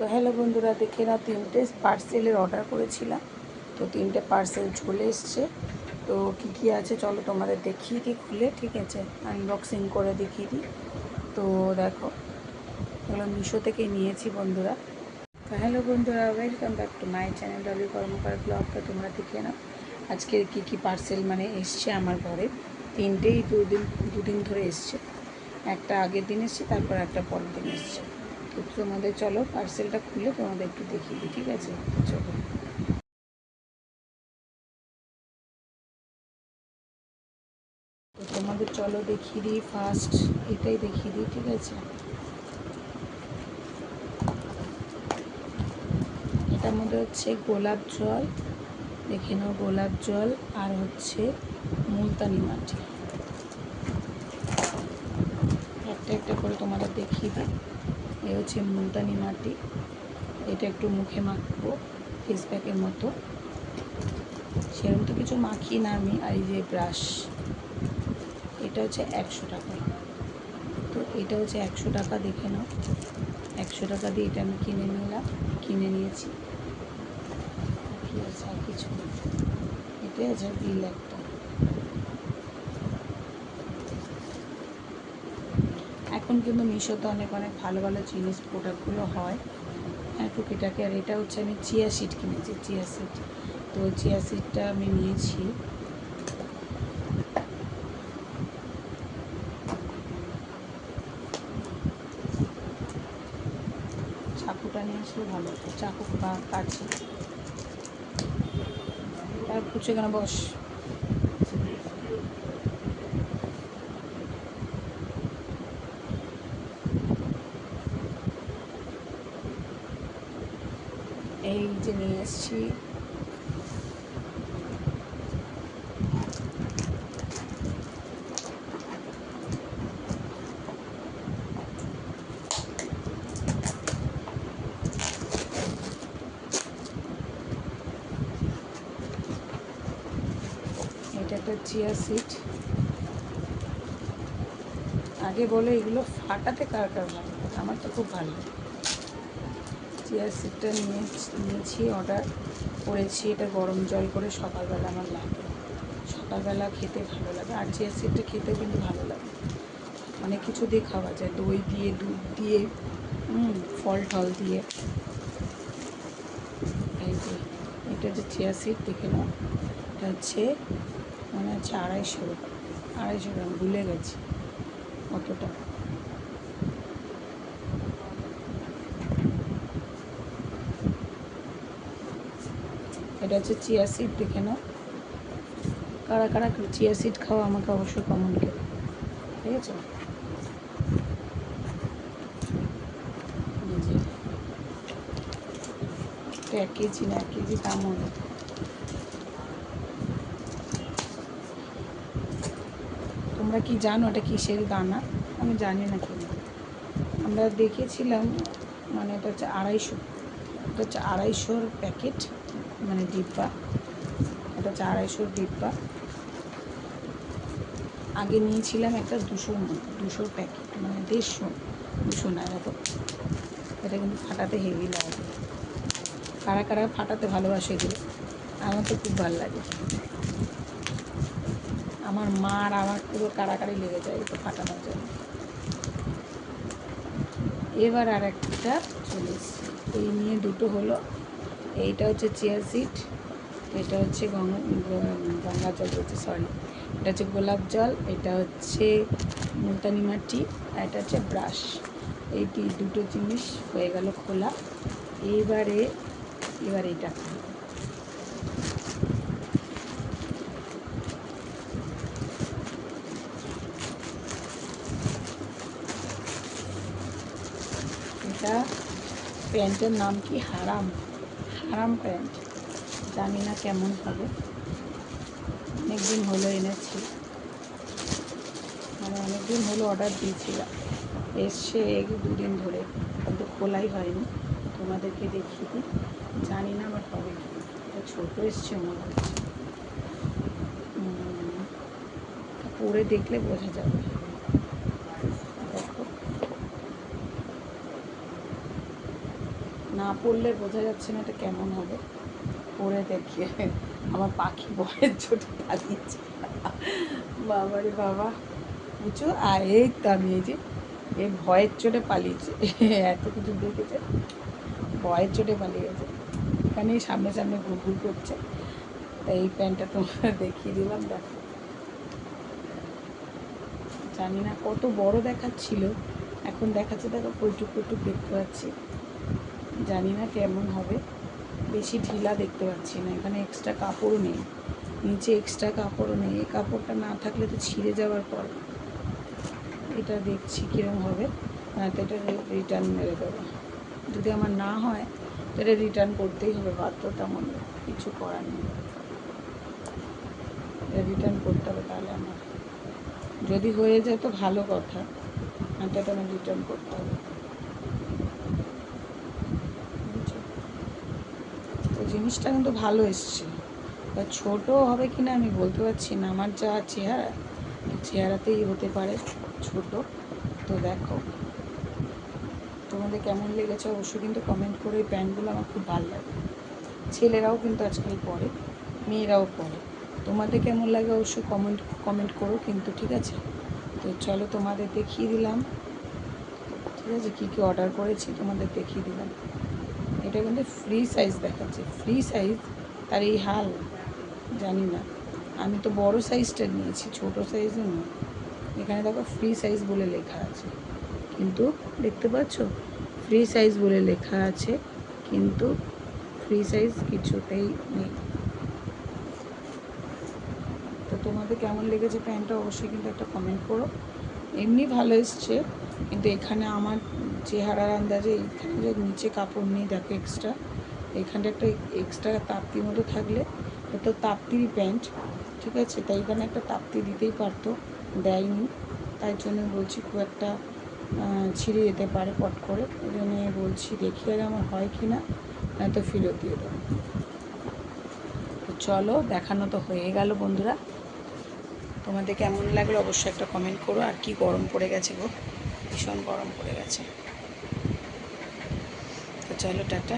তো হ্যালো বন্ধুরা, দেখে নাও তিনটে পার্সেলের অর্ডার করেছিলাম। তো তিনটে পার্সেল চলে এসছে। তো কী কী আছে চলো তোমাদের দেখিয়ে দিই খুলে, ঠিক আছে? আনবক্সিং করে দেখিয়ে দিই। তো দেখো, এগুলো মিশো থেকে নিয়েছি বন্ধুরা। তো হ্যালো বন্ধুরা welcome back to my channel Dolly Karmakar ব্লগটা তোমরা দেখে নাও, আজকের কী কী পার্সেল মানে এসছে আমার ঘরে। তিনটেই দুদিন দুদিন ধরে এসছে। একটা আগের দিন এসছে, তারপর একটা পরের দিন এসছে। তো তোমাদের চলো পার্সেলটা খুলে তোমাদের একটু দেখিয়ে দিই, ঠিক আছে? চলো। তো তোমাদের চলো দেখিয়ে দিই ফার্স্ট এটাই দেখিয়ে দিই, ঠিক আছে? এটার মধ্যে হচ্ছে গোলাপ জল, দেখে নাও গোলাপ জল, আর হচ্ছে মুলতানি মাটি। একটা একটা করে তোমাদের দেখিয়ে দিই। এ হচ্ছে মুলতানি মাটি। এটা একটু মুখে মাখবো ফেস প্যাকের মতো। সেরকম তো কিছু মাখি না আমি, আর এই যে ব্রাশ এটা হচ্ছে একশো টাকা। তো এটা হচ্ছে একশো টাকা, দেখে নাও। একশো টাকা দিয়ে এটা আমি কিনে নিলাম, কিনে নিয়েছি। কি আছে আর কিছু। এটাই আছে বিল একটা। এখন কিন্তু মিশোতে অনেক অনেক ভালো ভালো জিনিস প্রোডাক্টগুলো হয়। হ্যাঁ টুকিটাকি। আর এটা হচ্ছে আমি চিয়া সিড কিনেছি, চিয়া সিড তো চিয়া সিডটা আমি নিয়েছি। চাকুটা নিয়ে আসলে ভালো হতো। চাকু বা কাছে আর পুচে কেন বস? এই যে নিয়ে এসছি। এটা একটা চিয়া সিট আগে বলে এগুলো ফাটাতে কার কার ভালো আমার তো খুব ভালো লাগে। চেয়ার সিটটা নিয়ে নিয়েছি অর্ডার করেছি। এটা গরম জল করে সকালবেলা আমার লাগে। সকালবেলা খেতে ভালো লাগে। আর চেয়ার সিটটা খেতে কিন্তু ভালো লাগে। অনেক কিছু দিয়ে খাওয়া যায়। দই দিয়ে, দুধ দিয়ে ফল টল দিয়ে। এই যে, এটা যে চেয়ার সিট দেখে নাও। এটা হচ্ছে মনে হচ্ছে আড়াইশো আড়াইশো গ্রাম ভুলে গেছি। কতটা? এটা হচ্ছে চিয়া সিড দেখে নাও। কারা কারা চিয়া সিড খাওয়া আমাকে অবশ্যই কমন করে। ঠিক আছে? এক কেজি না, এক কেজি দাম হবে। তোমরা কি জানো এটা কিসের দানা? আমি জানি না কি আমরা দেখেছিলাম মানে এটা হচ্ছে আড়াইশো। এটা হচ্ছে আড়াইশোর প্যাকেট মানে ডিব্বা। এটা হচ্ছে আড়াইশোর ডিব্বা। আগে নিয়েছিলাম একটা দুশোর দুশোর প্যাকেট মানে দেড়শো, দুশো না দেখো এটা কিন্তু ফাটাতে হেভি লাগে। কারা কারা ফাটাতে ভালোবাসে এগুলো, আমার তো খুব ভালো লাগে। আমার মার আমার পুরো কাড়াকাড়ি লেগে যায় এটা ফাটানোর জন্য। এবার আর একটা চলে এসছে এই নিয়ে দুটো হলো। এইটা হচ্ছে চেয়ার সিট এটা হচ্ছে গঙ্গা জল বলছে সরি এটা হচ্ছে গোলাপ জল, এটা হচ্ছে মুলতানি মাটি, আর এটা হচ্ছে ব্রাশ এই দুটো জিনিস হয়ে গেল খোলা। এইবারে, এবার এটা এটা প্যান্টের নাম কি হারাম? হারাম প্যান্ট? জানি না কেমন হবে। অনেকদিন হলো এনেছি। মানে অনেকদিন হলো অর্ডার দিয়েছিলাম। এসছে এই দুদিন ধরে। কিন্তু খোলাই হয়নি। তোমাদেরকে দেখিয়ে দিই। জানি না আবার হবে কি। ছোটো এসছে মনে হচ্ছে। পরে দেখলে বোঝা যাবে দেখো না পড়লে বোঝা যাচ্ছে না এটা কেমন হবে। পরে দেখিয়ে আমার পাখি বয়ের ছোট পালিয়েছে। বাবারে বাবা। বুঝছ? আর এই এই যে, এ ভয়ের চোটে পালিয়েছে। এত কিছু দেখেছে। ভয়ের চোটে পালিয়ে গেছে এখানে সামনে সামনে ঘুরঘুর করছে। তাই এই প্যান্টটা তোমরা দেখিয়ে দিলাম, দেখো। জানি না কত বড় দেখাচ্ছিল। এখন দেখাচ্ছে, দেখো পৈটুক পৈটুক দেখতে পাচ্ছি। জানি না কেমন হবে। বেশি ঢিলা দেখতে পাচ্ছি না। এখানে এক্সট্রা কাপড় নেই। নিচে এক্সট্রা কাপড়ও নেই। এই কাপড়টা না থাকলে তো ছিঁড়ে যাওয়ার পর এটা দেখছি কীরকম হবে। নয়তো এটা রিটার্ন মেরে দেবো। যদি আমার না হয়, তো এটা রিটার্ন করতেই হবে বাধ্যতামূলক কিছু করার নেই। এটা রিটার্ন করতে হবে তাহলে আমার। যদি হয়ে যায় তো ভালো কথা। নয়তো এটা আমার রিটার্ন করতে হবে বুঝছ? তো জিনিসটা কিন্তু ভালো এসছে। এবার ছোটো হবে কি না আমি বলতে পারছি না। আমার যা চেহারা, চেহারাতেই হতে পারে ছোট। তো দেখো, তোমাদের কেমন লেগেছে অবশ্যই কিন্তু কমেন্ট করে এই প্যান্টগুলো আমার খুব ভালো লাগে। ছেলেরাও কিন্তু আজকাল পরে, মেয়েরাও পরে। তোমাদের কেমন লাগে অবশ্যই কমেন্ট কমেন্ট করো কিন্তু, ঠিক আছে? তো চলো তোমাদের দেখিয়ে দিলাম। ঠিক আছে? কী কী অর্ডার করেছি তোমাদের দেখিয়ে দিলাম। এটা কিন্তু ফ্রি সাইজ দেখাচ্ছে। ফ্রি সাইজ তার এই হাল, জানি না। আমি তো বড় সাইজটা নিয়েছি, ছোট সাইজও নয় এখানে দেখো ফ্রি সাইজ বলে লেখা আছে। কিন্তু দেখতে পাচ্ছ? ফ্রি সাইজ বলে লেখা আছে, কিন্তু ফ্রি সাইজ কিছুতেই নেই। তো তোমাদের কেমন লেগেছে প্যান্টটা অবশ্যই কিন্তু একটা কমেন্ট করো। এমনি ভালো এসছে, কিন্তু এখানে আমার চেহারার আন্দাজে এইখানে যে নিচে কাপড় নেই, দেখো এক্সট্রা এখানটা একটা এক্সট্রা তাপ্তি মতো থাকলে, এটা তাপ্তিরই প্যান্ট, ঠিক আছে? তাই এখানে একটা তাপ্তি দিতেই পারতো, দেয়নি। তাই জন্য বলছি খুব একটা ছিঁড়ে যেতে পারে পট করে। ওই জন্য বলছি দেখি আর আমার হয় কি না, নয়তো ফেরত দিয়ে দেবো। তো চলো, দেখানো তো হয়ে গেল বন্ধুরা। তোমাদের কেমন লাগল অবশ্যই একটা কমেন্ট করো। আর কি গরম পড়ে গেছে গো? ভীষণ গরম পড়ে গেছে। তো চলো টাটা।